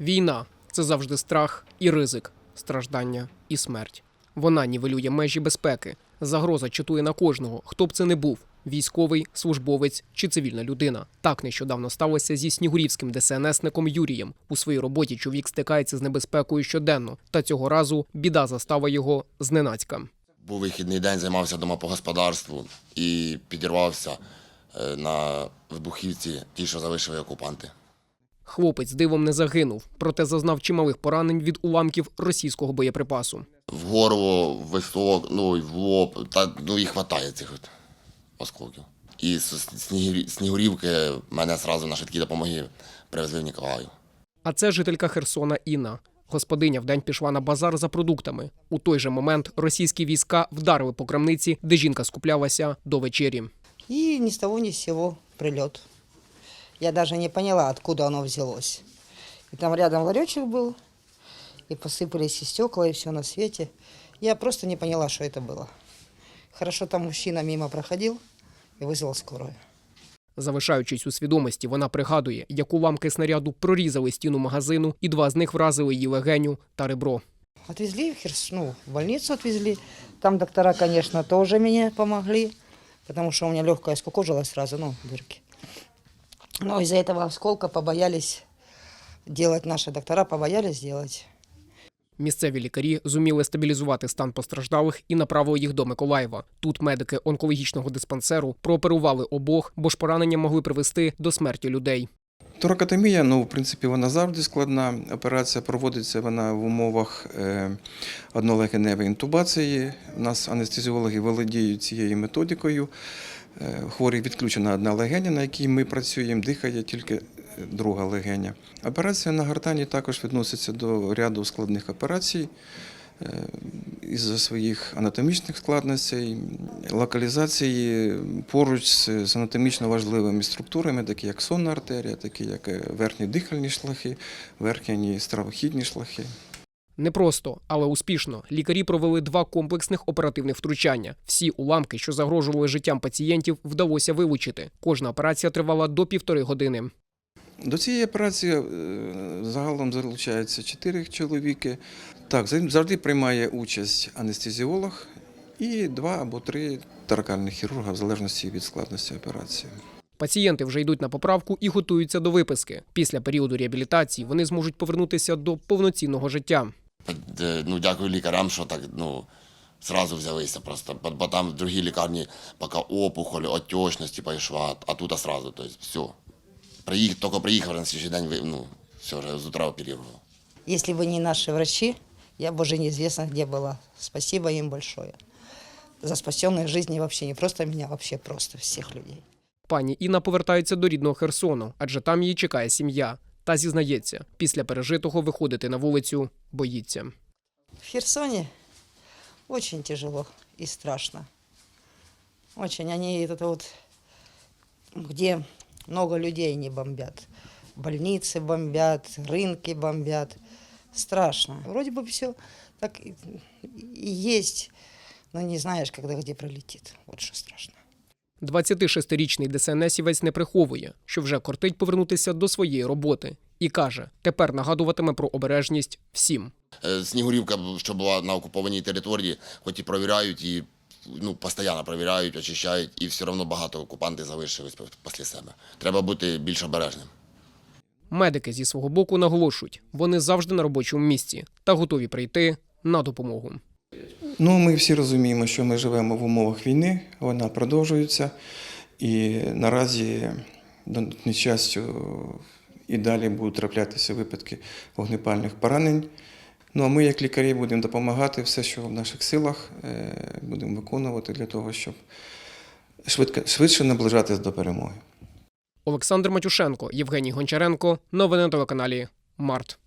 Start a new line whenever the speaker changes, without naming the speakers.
Війна це завжди страх і ризик, страждання і смерть. Вона нівелює межі безпеки. Загроза чатує на кожного, хто б це не був військовий, службовець чи цивільна людина. Так нещодавно сталося зі снігурівським ДСНСником Юрієм. У своїй роботі чоловік стикається з небезпекою щоденно, та цього разу біда застава його зненацька.
Був вихідний день, займався дома по господарству і підірвався е, на вибухівці ті, що залишили окупанти.
Хлопець дивом не загинув, проте зазнав чималих поранень від уламків російського боєприпасу.
В горло, в висок, ну і в лоб, та ну і хватає цих от осколків. І з Снігурівки мене одразу на швидкій допомоги привезли в Ніколаїв.
А це жителька Херсона Інна. Господиня вдень пішла на базар за продуктами. У той же момент російські війська вдарили по крамниці, де жінка скуплялася до вечері.
И ни с того ни с сего прилет. Я даже не поняла, откуда оно взялось. И там рядом ларечек был, и посыпались и стекла, и все на свете. Я просто не поняла, что это было. Хорошо, там мужчина мимо проходил и вызвал скорую.
Залишаючись у свідомості, вона пригадує, як уламки снаряду прорізали стіну магазину, і два з них вразили її легеню та ребро.
Отвезли в Херс, ну, в больницу отвезли. Там доктора, конечно, тоже мне помогли, потому что у меня легкая скукожилась сразу, ну, дырки. Но из-за этого осколка побоялись делать, наши доктора побоялись делать.
Місцеві лікарі зуміли стабілізувати стан постраждалих і направили їх до Миколаєва. Тут медики онкологічного диспансеру прооперували обох, бо ж поранення могли привести до смерті людей.
Торакотомія, ну, в принципі, вона завжди складна. Операція проводиться вона в умовах е, однолегеневої інтубації. У нас анестезіологи володіють цією методикою. Е, Хворий відключена одна легеня, на якій ми працюємо, дихає тільки друга легеня. Операція на гортані також відноситься до ряду складних операцій. Е, Із-за своїх анатомічних складностей, локалізації поруч з анатомічно важливими структурами, такі як сонна артерія, такі як е, верхні дихальні шляхи, верхні стравохідні шляхи.
Непросто, але успішно. Лікарі провели два комплексних оперативних втручання. Всі уламки, що загрожували життям пацієнтів, вдалося вилучити. Кожна операція тривала до півтори години.
До цієї операції е, загалом залучається чотири чоловіки. Так, завжди приймає участь анестезіолог і два або три торакальних хірурга, в залежності від складності операції.
Пацієнти вже йдуть на поправку і готуються до виписки. Після періоду реабілітації вони зможуть повернутися до повноцінного життя.
Е, Ну, дякую лікарям, що так, ну, зразу взялися просто. Бо, бо там в другій лікарні поки опухоль, отечність пішла, а тут одразу, тобто все. Приїх, тільки приїхав на слідчий день, ви- ну, все, вже з утра оперував.
Если бы не наши врачи, я бы уже неизвестно где была. Спасибо им большое. За спасенные жизни вообще не просто меня, а вообще просто всех людей.
Пані Інна повертається до рідного Херсону, адже там її чекає сім'я. Та зізнається, після пережитого виходити на вулицю боїться.
В Херсоне очень тяжело и страшно. Очень. Они это вот, где много людей не бомбят. Больницы бомбят, рынки бомбят. Страшно. Вроде бы все так и и есть, но не знаешь, когда где пролетит. Вот что страшно.
26-річний ДСНСівець не приховує, що вже кортить повернутися до своєї роботи, і каже, тепер нагадуватиме про обережність всім.
Е, Снігурівка, що була на окупованій території, хоч і провіряють, і ну, постійно провіряють, очищають, і все одно багато окупантів залишились після себе. Треба бути більш обережним.
Медики зі свого боку наголошують, вони завжди на робочому місці та готові прийти на допомогу.
Ну, ми всі розуміємо, що ми живемо в умовах війни, вона продовжується, і наразі, до нещастю, і далі будуть траплятися випадки вогнепальних поранень. Ну а ми, як лікарі, будемо допомагати все, що в наших силах, е, будемо виконувати для того, щоб швидко, швидше наближатись до перемоги.
Олександр Матюшенко, Євгеній Гончаренко. Новини на телеканалі Март.